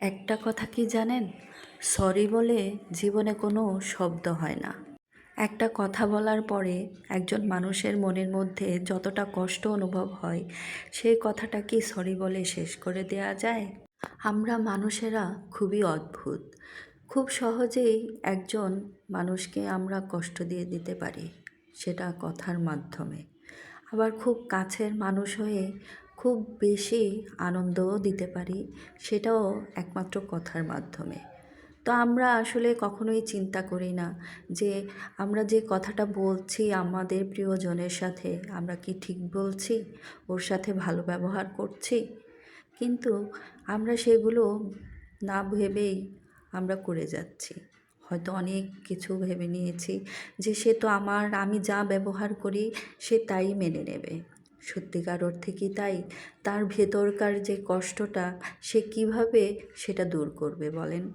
একটা কথা কি জানেন? সরি বলে জীবনে কোনো শব্দ হয় না। একটা কথা বলার পরে একজন মানুষের মনের মধ্যে যতটা কষ্ট অনুভব হয়, সেই কথাটা কি সরি বলে শেষ করে দেওয়া যায়? আমরা মানুষেরা খুবই অদ্ভুত। খুব সহজেই একজন মানুষকে আমরা কষ্ট দিয়ে দিতে পারি, সেটা কথার মাধ্যমে। আবার খুব কাছের মানুষ হয়ে খুব বেশি আনন্দও দিতে পারি, সেটাও একমাত্র কথার মাধ্যমে। তো আমরা আসলে কখনোই চিন্তা করি না যে আমরা যে কথাটা বলছি আমাদের প্রিয়জনের সাথে আমরা কি ঠিক বলছি, ওর সাথে ভালো ব্যবহার করছি। কিন্তু আমরা সেগুলো না ভেবেই আমরা করে যাচ্ছি। হয়তো অনেক কিছু ভেবে নিয়েছি যে সে তো আমার, আমি যা ব্যবহার করি সে তাই মেনে নেবে। সত্যিকার অর্থে কি তাই? তার ভেতরকার যে কষ্টটা, সে কীভাবে সেটা দূর করবে বলেন?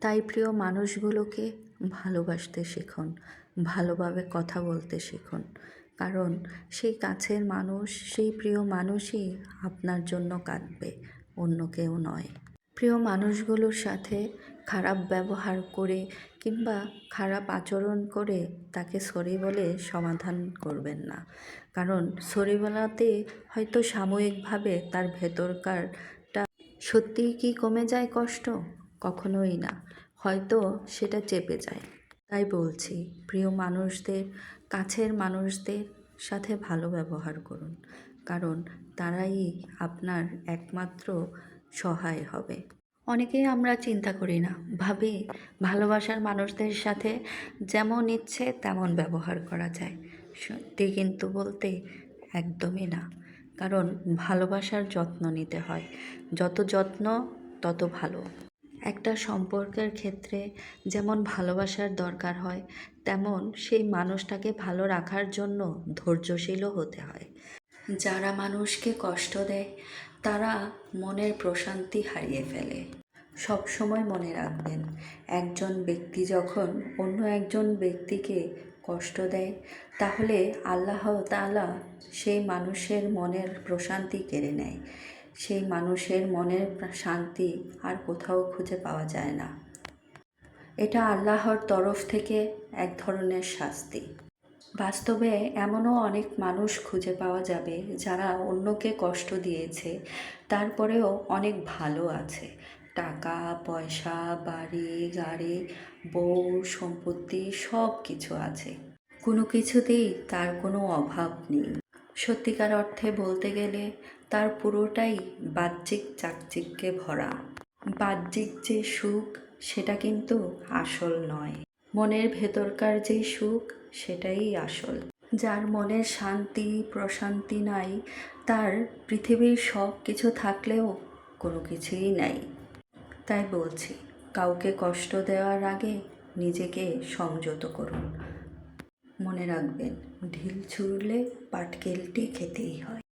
তাই প্রিয় মানুষগুলোকে ভালোবাসতে শিখুন, ভালোভাবে কথা বলতে শিখুন। কারণ সেই কাছের মানুষ, সেই প্রিয় মানুষই আপনার জন্য কাঁদবে, অন্য কেউ নয়। প্রিয় মানুষগুলোর সাথে খারাপ ব্যবহার করে কিংবা খারাপ আচরণ করে তাকে সরি বলে সমাধান করবেন না। কারণ সরি বলাতে হয়তো সাময়িকভাবে তার ভেতরকারটা সত্যিই কি কমে যায় কষ্ট? কখনোই না। হয়তো সেটা চেপে যায়। তাই বলছি, প্রিয় মানুষদের, কাছের মানুষদের সাথে ভালো ব্যবহার করুন। কারণ তারাই আপনার একমাত্র সহায় হবে। অনেকেই আমরা চিন্তা করি না, ভাবি ভালোবাসার মানুষদের সাথে যেমন ইচ্ছে তেমন ব্যবহার করা যায়। সত্যি কিন্তু বলতে একদমই না। কারণ ভালোবাসার যত্ন নিতে হয়। যত যত্ন, তত ভালো। একটা সম্পর্কের ক্ষেত্রে যেমন ভালোবাসার দরকার হয়, তেমন সেই মানুষটাকে ভালো রাখার জন্য ধৈর্যশীলও হতে হয়। যারা মানুষকে কষ্ট দেয়, তারা মনের প্রশান্তি হারিয়ে ফেলে। সব সময় মনে রাখবেন, একজন ব্যক্তি যখন অন্য একজন ব্যক্তিকে কষ্ট দেয়, তাহলে আল্লাহ তাআলা সেই মানুষের মনের প্রশান্তি কেড়ে নেয়। সেই মানুষের মনের শান্তি আর কোথাও খুঁজে পাওয়া যায় না। এটা আল্লাহর তরফ থেকে এক ধরনের শাস্তি। বাস্তবে এমনও অনেক মানুষ খুঁজে পাওয়া যাবে যারা অন্যকে কষ্ট দিয়েছে, তারপরেও অনেক ভালো আছে। টাকা, পয়সা, বাড়ি, গাড়ি, বউ, সম্পত্তি সব কিছু আছে। কোনো কিছুতেই তার কোনো অভাব নেই। সত্যিকার অর্থে বলতে গেলে তার পুরোটাই বাহ্যিক চাকচিক্যে ভরা। বাহ্যিক যে সুখ, সেটা কিন্তু আসল নয়। মনের ভেতরকার যেই সুখ, সেটাই আসল। যার মনের শান্তি, প্রশান্তি নাই, তার পৃথিবীর সব কিছু থাকলেও কোনো কিছুই নাই। তাই বলছি, কাউকে কষ্ট দেওয়ার আগে নিজেকে সংযত করুন। মনে রাখবেন, ঢিল ছুঁড়লে পাটকেলটি খেতেই হয়।